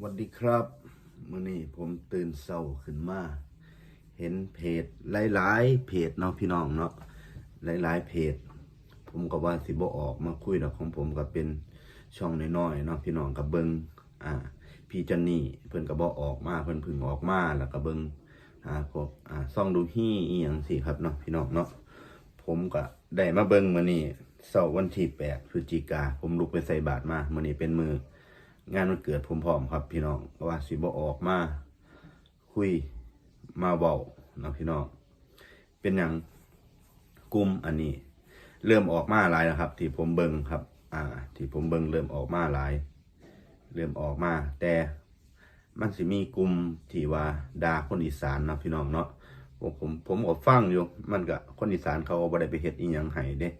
สวัสดีครับมื่อนี้ผมตื่นเช้าขึ้นมา เห็นเพจหลายๆเพจเนาะพี่น้องเนาะหลายๆเพจ ผมก็ว่าสิบออกมาคุยดอกของผมก็เป็นช่องน้อยๆเนาะพี่น้องกับเบิงอ่า พี่จันนี่เพิ่นก็บ่อออกมาเพิ่นพึ่งออกมาแล้วก็เบิงอ่าพวกอ่าซ่องดูฮี่อีหยังสิครับเนาะพี่น้องเนาะผมก็ได้มาเบิงมื้อนี้เสาร์วันที่8พฤศจิกาผมลุกไปใส่บาตรมามื้อนี้เป็นมือ งานวันเกิดผมพร้อมครับ พี่น้องว่าสิบออกมา คุยมาเว้านะพี่น้องเป็นอย่างกลุ่มอันนี้ เริ่มออกมาหลายแล้วครับ ที่ผมเบิงครับ อ่า ที่ผมเบิงเริ่มออกมาหลาย เริ่มออกมา แต่มันสิมีกลุ่มที่ว่าดาคนอีสานนะพี่น้องเนาะผมผมผมก็ฟังอยู่ มันก็คนอีสานเขาก็บ่ได้ไปเฮ็ดอีหยังให้เด้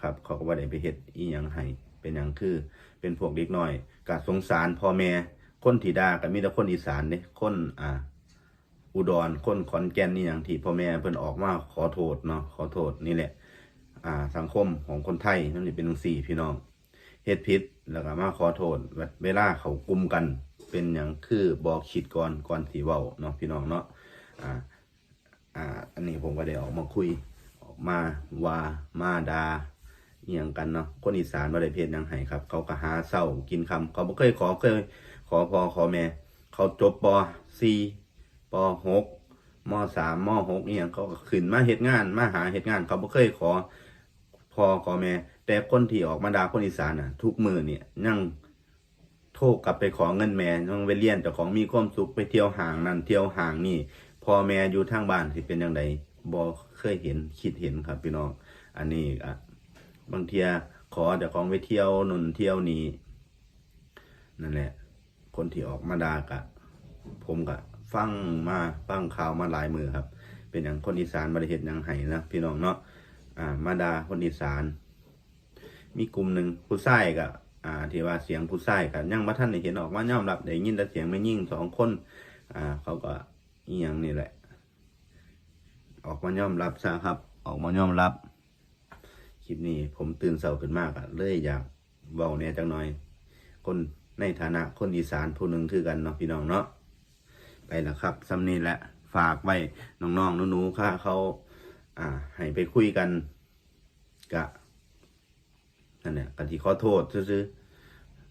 ครับ เขาก็บ่ได้ไปเฮ็ดอีหยังให้ เป็นหยังคือ เป็นพวกเด็กน้อยก็สงสารพ่อแม่คนที่ด่าก็มีแต่คนอีสานเด้คนอ่า อุดรคนขอนแก่นนี่อย่างที่พ่อแม่เพิ่นออกมาขอโทษเนาะขอโทษนี่แหละ อ่า สังคมของคนไทยนั่นนี่เป็นจังซี่พี่น้องเฮ็ดผิดแล้วก็มาขอโทษเวลาเขากลุ่มกัน เป็นอย่างคือบอกคิดก่อนก่อนสิเว้าเนาะพี่น้องเนาะอ่า อ่า อันนี้ผมก็ได้ออกมาคุยออกมาว่ามาดา อหย่างกันเนาะคนอีสานบ่ได้เพศหยังให้ครับ เขาก็หาเศร้ากินคำเขาบ่เคยขอเคยขอพ่อขอแม่ เขาจบป .4 ป .6 ม .3 ม .6 อีหยังเขาก็ขึ้นมาเฮ็ดงาน มาหาเฮ็ดงาน เขาบ่เคยขอพ่อขอแม่ แต่คนที่ออกมาด่าคนอีสานน่ะ ทุกมือเนี่ยยังโทรกลับไปขอเงินแม่ต้องไปเรียนเจ้าของมีความสุขไปเที่ยวห้างนั่นเที่ยวห้างนี่พ่อแม่อยู่ทางบ้านสิเป็นจังไดบ่เคยเห็นคิดเห็นครับพี่น้อง อันนี้อะ บางเทียขอเจ้าของไปเที่ยวนนเที่ยวนี้นั่นแหละ คนที่ออกมาดากะ ผมกะ ฟังมาฟังข่าวมาหลายมือครับ เป็นอย่างคนอีสานบริเหตุยังไห้นะพี่น้องเนาะอ่า มาดาคนอีสาน มีกลุ่มหนึ่งผู้ชายกะอ่าที่ว่าเสียงผู้ชายกะยังมาท่านเห็นออกมาย่อมรับได้ยินแต่เสียงไม่ยิ่งสองคน อ่า เขาก็อีหยังนี่แหละ ออกมาย่อมรับซะครับ ออกมาย่อมรับ คลิปนี้ผมตื่นเสาขึ้นมากอะเลยอยากเว้าเนี่ยจังหน่อย คนในฐานะคนอีสานผู้หนึ่งคือกันเนาะพี่น้องเนาะไปแล้วครับสำนีแหละฝากไว้น้องๆหนูๆค่ะเขา อ่า ให้ไปคุยกันกะนั่นแหละกันที่ขอโทษซื้อ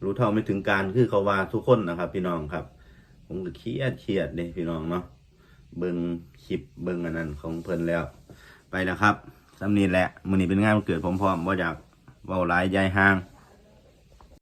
รู้เท่าไม่ถึงการคือเขาว่าทุกคนนะครับ พี่น้องครับ ผมก็เครียดเครียดเลยพี่น้องเนาะเบิ่งคลิปเบิ่งอันนั้นของเพิ่นแล้ว ไปแล้วครับ สำนีแหละมือนี้เป็นงานวันเกิดผมพร้อมบ่อยากเว้าหลายยายห้าง